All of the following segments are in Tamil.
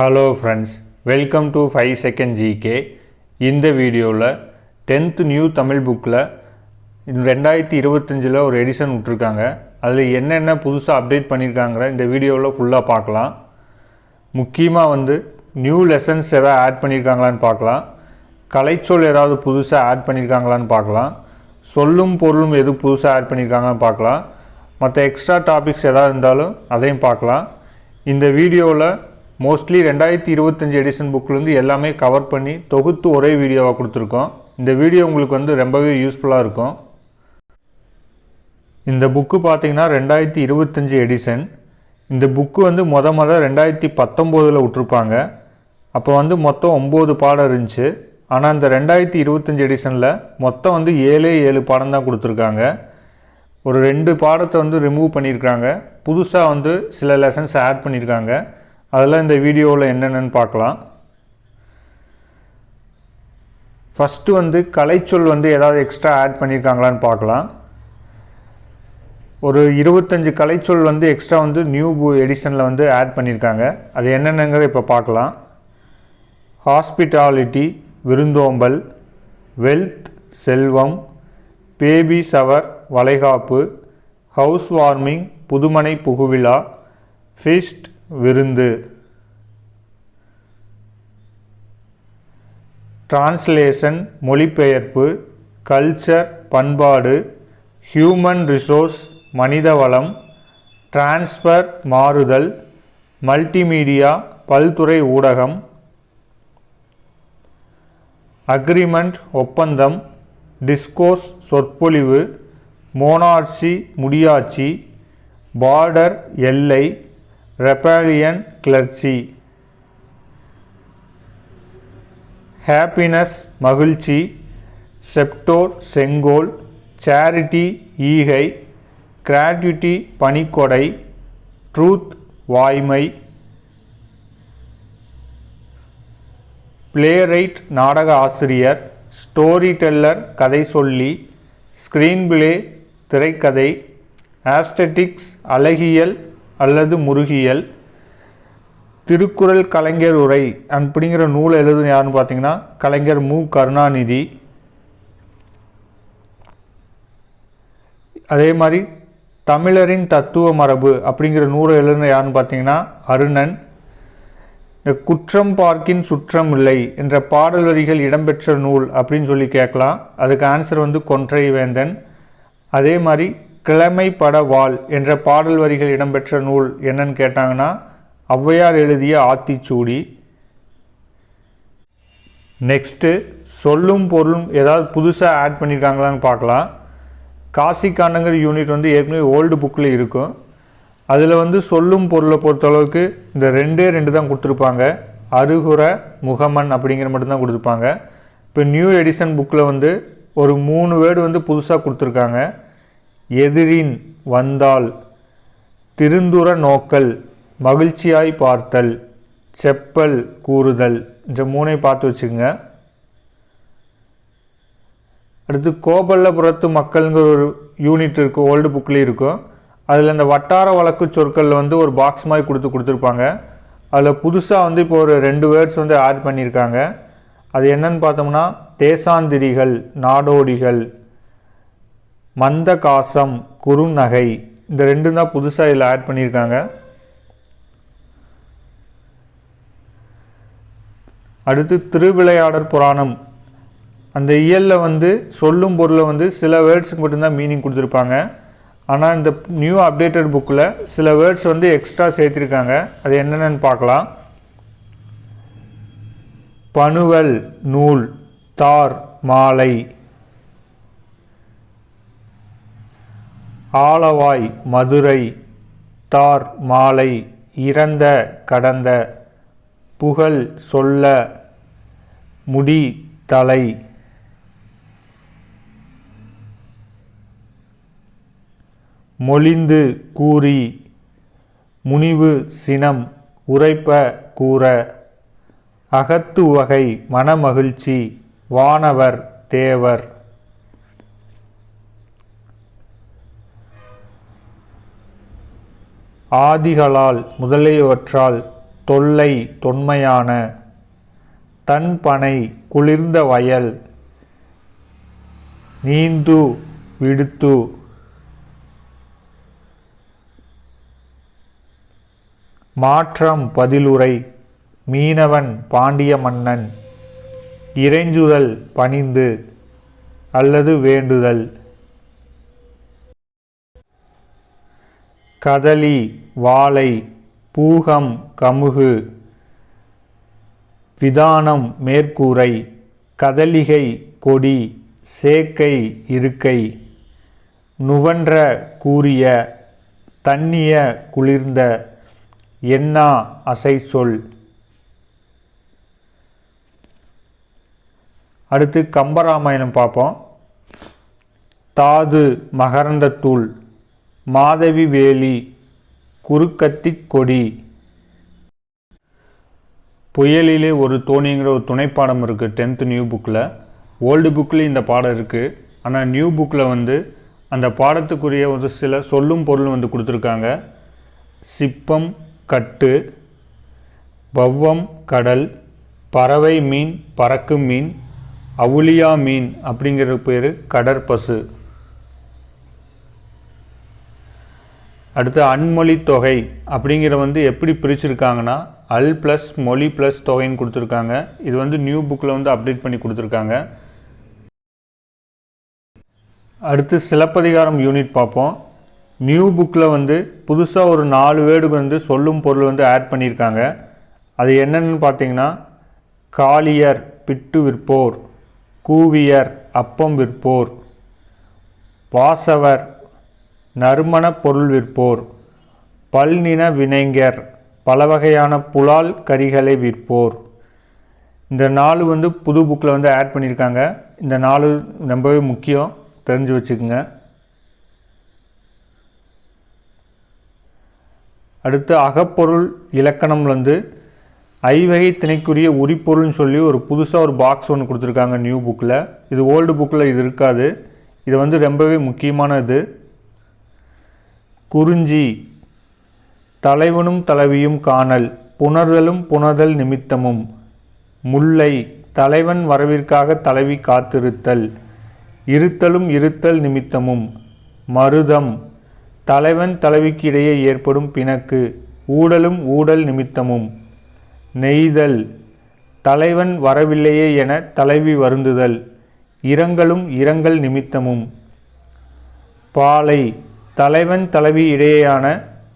Hello friends welcome to five second GK இந்த வீடியோவில் டென்த்து நியூ தமிழ் புக்கில் ரெண்டாயிரத்தி இருபத்தஞ்சில் ஒரு எடிஷன் விட்ருக்காங்க அதில் என்னென்ன புதுசாக அப்டேட் பண்ணியிருக்காங்கிற இந்த வீடியோவில் ஃபுல்லாக பார்க்கலாம். முக்கியமாக வந்து நியூ லெசன்ஸ் எதாவது ஆட் பண்ணியிருக்காங்களான்னு பார்க்கலாம். கலைச்சொல் ஏதாவது புதுசாக ஆட் பண்ணியிருக்காங்களான்னு பார்க்கலாம். சொல்லும் பொருளும் எது புதுசாக ஆட் பண்ணியிருக்காங்கன்னு பார்க்கலாம். மற்ற எக்ஸ்ட்ரா டாபிக்ஸ் எதாவது இருந்தாலும் அதையும் பார்க்கலாம். இந்த வீடியோவில் மோஸ்ட்லி ரெண்டாயிரத்தி இருபத்தஞ்சி எடிஷன் புக்லேருந்து எல்லாமே கவர் பண்ணி தொகுத்து ஒரே வீடியோவாக கொடுத்துருக்கோம். இந்த வீடியோ உங்களுக்கு வந்து ரொம்பவே யூஸ்ஃபுல்லாக இருக்கும். இந்த புக்கு பார்த்தீங்கன்னா ரெண்டாயிரத்தி இருபத்தஞ்சி எடிஷன் இந்த புக்கு வந்து மொத மொதல் ரெண்டாயிரத்தி பத்தொம்போதில் விட்ருப்பாங்க அப்போ வந்து மொத்தம் ஒம்பது பாடம் இருந்துச்சு. ஆனால் இந்த ரெண்டாயிரத்தி இருபத்தஞ்சி எடிஷனில் மொத்தம் வந்து ஏழே ஏழு பாடம் தான் கொடுத்துருக்காங்க. ஒரு ரெண்டு பாடத்தை வந்து ரிமூவ் பண்ணியிருக்காங்க. புதுசாக வந்து சில லெசன்ஸ் ஆட் பண்ணியிருக்காங்க. அதெல்லாம் இந்த வீடியோவில் என்னென்னு பார்க்கலாம். ஃபஸ்ட்டு வந்து கலைச்சொல் வந்து ஏதாவது எக்ஸ்ட்ரா ஆட் பண்ணியிருக்காங்களான்னு பார்க்கலாம். ஒரு இருபத்தஞ்சு கலைச்சொல் வந்து எக்ஸ்ட்ரா வந்து நியூ எடிஷனில் வந்து ஆட் பண்ணியிருக்காங்க அது என்னென்னங்கிறத இப்போ பார்க்கலாம். ஹாஸ்பிட்டாலிட்டி விருந்தோம்பல் வெல்த் செல்வம் பேபி சவர் வளைகாப்பு ஹவுஸ் வார்மிங் புதுமனை புகுவிழா ஃபிஸ்ட் விருந்து. டிரான்ஸ்லேஷன் மொழிபெயர்ப்பு கல்ச்சர் பண்பாடு ஹியூமன் ரிசோர்ஸ் மனிதவளம் டிரான்ஸ்ஃபர் மாறுதல் மல்டிமீடியா பல்துறை ஊடகம். அக்ரிமெண்ட் ஒப்பந்தம் டிஸ்கோஸ் சொற்பொழிவு மோனார்சி முடியாட்சி பார்டர் எல்லை ரெப்பாலியன் கிளர்ச்சி ஹாப்பினஸ் மகிழ்ச்சி. செப்டோர் செங்கோல். சேரிட்டி ஈகை. கிராட்விட்டி பனிக்கொடை ட்ரூத் வாய்மை. பிளேரைட் நாடக ஆசிரியர். ஸ்டோரி டெல்லர் கதை சொல்லி. ஸ்க்ரீன் பிளே திரைக்கதை. ஆஸ்தட்டிக்ஸ் அழகியல். அல்லது முருகியல் திருக்குறள் கலைஞர் உரை அப்படிங்கிற நூல் எழுதுன யாருன்னு பார்த்தீங்கன்னா கலைஞர் மு. கருணாநிதி. அதே மாதிரி தமிழரின் தத்துவ மரபு அப்படிங்கிற நூலை எழுதுன யாருன்னு பார்த்தீங்கன்னா அருணன். இந்த குற்றம் பார்க்கின் சுற்றம் இல்லை என்ற பாடல் வரிகள் இடம்பெற்ற நூல் அப்படின்னு சொல்லி கேட்கலாம். அதுக்கு ஆன்சர் வந்து கொன்றை வேந்தன் அதே மாதிரி கிழமை பட வாள் என்ற பாடல் வரிகள் இடம்பெற்ற நூல் என்னன்னு கேட்டாங்கன்னா ஔவையார் எழுதிய ஆத்திச்சூடி. நெக்ஸ்ட்டு சொல்லும் பொருளும் ஏதாவது புதுசாக ஆட் பண்ணியிருக்காங்களான்னு பார்க்கலாம். காசிக்கானங்கிற யூனிட் வந்து ஏற்கனவே ஓல்டு புக்கில் இருக்கும். அதில் வந்து சொல்லும் பொருளை பொறுத்தளவுக்கு இந்த ரெண்டே ரெண்டு தான் கொடுத்துருப்பாங்க. அருகுற முகமன் அப்படிங்கிற மட்டும்தான் கொடுத்துருப்பாங்க. இப்போ நியூ எடிஷன் புக்கில் வந்து ஒரு மூணு வேர்டு வந்து புதுசாக கொடுத்துருக்காங்க. எதிரின் வந்தால் திருந்துற நோக்கல் மகிழ்ச்சியாய் பார்த்தல் செப்பல் கூறுதல். இந்த மூனை பார்த்து வச்சுங்க அடுத்து கோபல்லபுரத்து மக்கள்ங்கிற ஒரு யூனிட் இருக்கும் ஓல்டு புக்லேயும் இருக்கும். அதில் இந்த வட்டார வழக்கு சொற்களில் வந்து ஒரு பாக்ஸ் மாதிரி கொடுத்து கொடுத்துருப்பாங்க. அதில் புதுசாக வந்து இப்போ ஒரு ரெண்டு வேர்ட்ஸ் வந்து ஆட் பண்ணியிருக்காங்க. அது என்னன்னு பார்த்தோம்னா தேசாந்திரிகள் நாடோடிகள் மந்த காசம் குறுநகை இந்த ரெண்டும் தான் புதுசாக இதில் ஆட் பண்ணியிருக்காங்க. அடுத்து திருவிளையாடற் புராணம். அந்த இயலில் வந்து சொல்லும் பொருளை வந்து சில வேர்ட்ஸுக்கு மட்டும்தான் மீனிங் கொடுத்துருப்பாங்க. ஆனால் இந்த நியூ அப்டேட்டட் புக்கில் சில வேர்ட்ஸ் வந்து எக்ஸ்ட்ரா சேர்த்துருக்காங்க. அது என்னென்னு பார்க்கலாம். பனுவல் நூல் தார் மாலை ஆலவாய் மதுரை தார் மாலை இறந்த கடந்த புகழ் சொல்ல முடி தலை. மொழிந்து கூறி முனிவு சினம் உரைப்ப கூற அகத்து வகை மனமகிழ்ச்சி வானவர் தேவர். ஆதிகளால் முதலியவற்றால் தொல்லை தொன்மையான தன்பனை குளிர்ந்த வயல் நீந்து விடுத்து மாற்றம் பதிலுரை மீனவன் பாண்டிய மன்னன் இறைஞ்சுதல் பணிந்து அல்லது வேண்டுதல். கதலி வாழை பூகம் கமுகு விதானம் மேற்கூரை கதலிகை கொடி சேக்கை இருக்கை நுவன்ற கூறிய தண்ணிய குளிர்ந்த எண்ணா அசை சொல் அடுத்து கம்பராமாயணம் பார்ப்போம். தாது மகரந்தத்தூள். மாதவி வேலி குறுக்கத்திக் கொடி. புயலிலே ஒரு தோணிங்கிற ஒரு துணைப்பாடம் இருக்குது டென்த்து நியூ புக்கில் ஓல்டு புக்லேயும் இந்த பாடம் இருக்குது ஆனால் நியூ புக்கில் வந்து அந்த பாடத்துக்குரிய ஒரு சில சொல்லும் பொருளும் வந்து கொடுத்துருக்காங்க. சிப்பம் கட்டு பவ்வம் கடல் பறவை மீன் பறக்கும் மீன் அவுளியா மீன் அப்படிங்கிற பேர் கடற்பசு. அடுத்து அன்மொழி தொகை அப்படிங்கிற வந்து எப்படி பிரிச்சுருக்காங்கன்னா அல் ப்ளஸ் மொழி ப்ளஸ் தொகைன்னு கொடுத்துருக்காங்க. இது வந்து நியூ புக்கில் வந்து அப்டேட் பண்ணி கொடுத்துருக்காங்க. அடுத்து சிலப்பதிகாரம் யூனிட் பார்ப்போம். நியூ புக்கில் வந்து புதுசாக ஒரு நாலு வேர்டு வந்து சொல்லும் பொருள் வந்து ஆட் பண்ணியிருக்காங்க. அது என்னென்னு பார்த்தீங்கன்னா காளியர் பிட்டு விற்போர் கூவியர் அப்பம் விற்போர் வாசவர் நறுமணப் பொருள் விற்போர் பல்நின வினைஞர் பல வகையான புலால் கறிகளை விற்போர். இந்த நாலு வந்து புது புக்கில் வந்து ஆட் பண்ணியிருக்காங்க இந்த நாலு ரொம்பவே முக்கியம். தெரிஞ்சு வச்சுக்கோங்க. அடுத்து அகப்பொருள் இலக்கணம் வந்து ஐவகை திணைக்குரிய உரிப்பொருள்னு சொல்லி ஒரு புதுசாக ஒரு பாக்ஸ் ஒன்று கொடுத்துருக்காங்க நியூ புக்கில் இது ஓல்டு புக்கில் இது இருக்காது. இது வந்து ரொம்பவே முக்கியமான இது குறிஞ்சி. தலைவனும் தலைவியும் காணல் புணர்தலும் புணர்தல் நிமித்தமும். முல்லை தலைவன் வரவிற்காக தலைவி காத்திருத்தல் இருத்தலும் இருத்தல் நிமித்தமும். மருதம் தலைவன் தலைவிக்கு இடையே ஏற்படும் பிணக்கு ஊடலும் ஊடல் நிமித்தமும். நெய்தல் தலைவன் வரவில்லையே என தலைவி வருந்துதல் இரங்கலும் இரங்கல் நிமித்தமும். பாலை தலைவன் தலைவி இடையேயான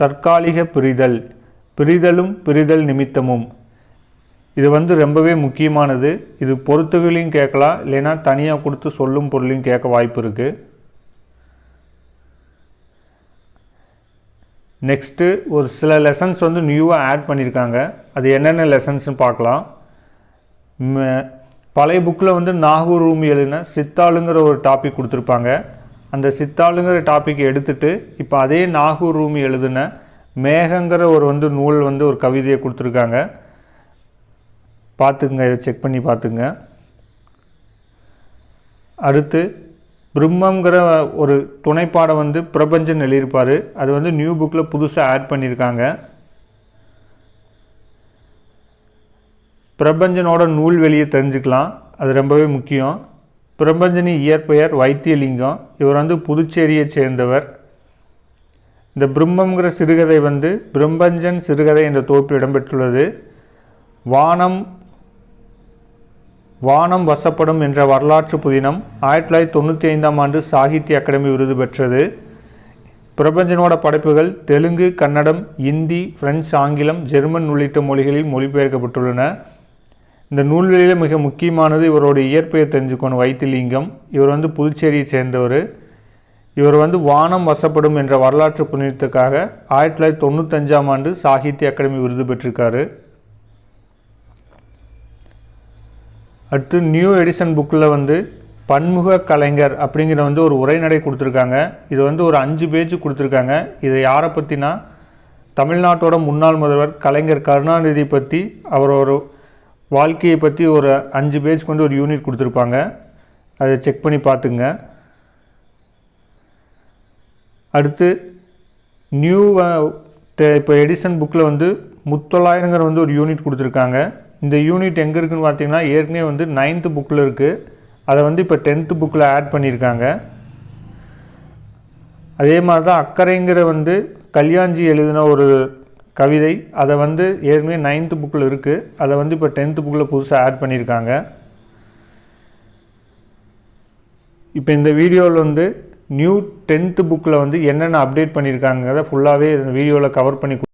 தற்காலிக பிரிதல் பிரிதலும் பிரிதல் நிமித்தமும். இது வந்து ரொம்பவே முக்கியமானது. இது பொறுத்துகளையும் கேட்கலாம் இல்லைன்னா தனியாக கொடுத்து சொல்லும் பொருளையும் கேட்க வாய்ப்பு இருக்குது நெக்ஸ்ட்டு ஒரு சில லெசன்ஸ் வந்து நியூவாக ஆட் பண்ணியிருக்காங்க அது என்னென்ன லெசன்ஸ்னு பார்க்கலாம். பழைய புக்கில் வந்து நாகூர் ரூமி எழுதின சித்தாளுங்கிற ஒரு டாபிக் கொடுத்துருப்பாங்க. அந்த சித்தாளுங்கிற டாபிக் எடுத்துட்டு இப்போ அதே நாகூர் ரூமி எழுதின மேகங்கிற ஒரு வந்து நூல் வந்து ஒரு கவிதையை கொடுத்துருக்காங்க. பார்த்துக்குங்க இதை செக் பண்ணி பார்த்துங்க அடுத்து பிரம்மங்கிற ஒரு துணைப்பாடம் வந்து பிரபஞ்சன் எழுதியிருப்பார். அது வந்து நியூ புக்கில் புதுசாக ஆட் பண்ணியிருக்காங்க. பிரபஞ்சனோட நூல் வெளியே தெரிஞ்சுக்கலாம். அது ரொம்பவே முக்கியம். பிரபஞ்சனி இயற்பெயர் வைத்தியலிங்கம். இவர் வந்து புதுச்சேரியை சேர்ந்தவர். இந்த பிரம்மங்கிற சிறுகதை வந்து பிரம்பஞ்சன் சிறுகதை என்ற தொகுப்பில் இடம்பெற்றுள்ளது. வானம் வானம் வசப்படும் என்ற வரலாற்று புதினம் ஆயிரத்தி தொள்ளாயிரத்தி தொண்ணூற்றி ஐந்தாம் ஆண்டு சாகித்ய அகாடமி விருது பெற்றது. பிரபஞ்சனோட படைப்புகள் தெலுங்கு கன்னடம் இந்தி பிரெஞ்சு ஆங்கிலம் ஜெர்மன் உள்ளிட்ட மொழிகளில் மொழிபெயர்க்கப்பட்டுள்ளன. இந்த நூல்வெளியில் மிக முக்கியமானது இவரோட இயற்பெயர் தெரிஞ்சுக்கணும் வைத்திலிங்கம். இவர் வந்து புதுச்சேரியை சேர்ந்தவர். இவர் வந்து வானம் வசப்படும் என்ற வரலாற்று புனிதத்துக்காக ஆயிரத்தி தொள்ளாயிரத்தி தொண்ணூத்தஞ்சாம் ஆண்டு சாகித்ய அகாடமி விருது பெற்றிருக்காரு. அடுத்து நியூ எடிசன் புக்கில் வந்து பன்முக கலைஞர் அப்படிங்கிற வந்து ஒரு உரைநடை கொடுத்துருக்காங்க. இது வந்து ஒரு அஞ்சு பேஜ் கொடுத்துருக்காங்க. இதை யாரை பற்றினா தமிழ்நாட்டோட முன்னாள் முதல்வர் கலைஞர் கருணாநிதி பற்றி அவரோட வாழ்க்கையை பற்றி ஒரு அஞ்சு பேஜ் கொண்டு ஒரு யூனிட் கொடுத்துருப்பாங்க. அதை செக் பண்ணி பார்த்துங்க. அடுத்து நியூ இப்போ எடிசன் புக்கில் வந்து முத்தொள்ளாயிரங்கிற வந்து ஒரு யூனிட் கொடுத்துருக்காங்க. இந்த யூனிட் எங்கே இருக்குன்னு பார்த்தீங்கன்னா ஏற்கனவே வந்து நைன்த்து புக்கில் இருக்குது அதை வந்து இப்போ டென்த்து புக்கில் ஆட் பண்ணியிருக்காங்க. அதே மாதிரி தான் அக்கறைங்கிற வந்து கல்யாண்ஜி எழுதின ஒரு கவிதை அதை வந்து ஏற்கனவே நைன்த்து புக்கில் இருக்குது அதை வந்து இப்போ டென்த்து புக்கில் புதுசாக ஆட் பண்ணியிருக்காங்க இப்போ இந்த வீடியோவில் வந்து நியூ டென்த்து புக்கில் வந்து என்னென்ன அப்டேட் பண்ணியிருக்காங்கிறத ஃபுல்லாகவே இந்த வீடியோவில் கவர் பண்ணி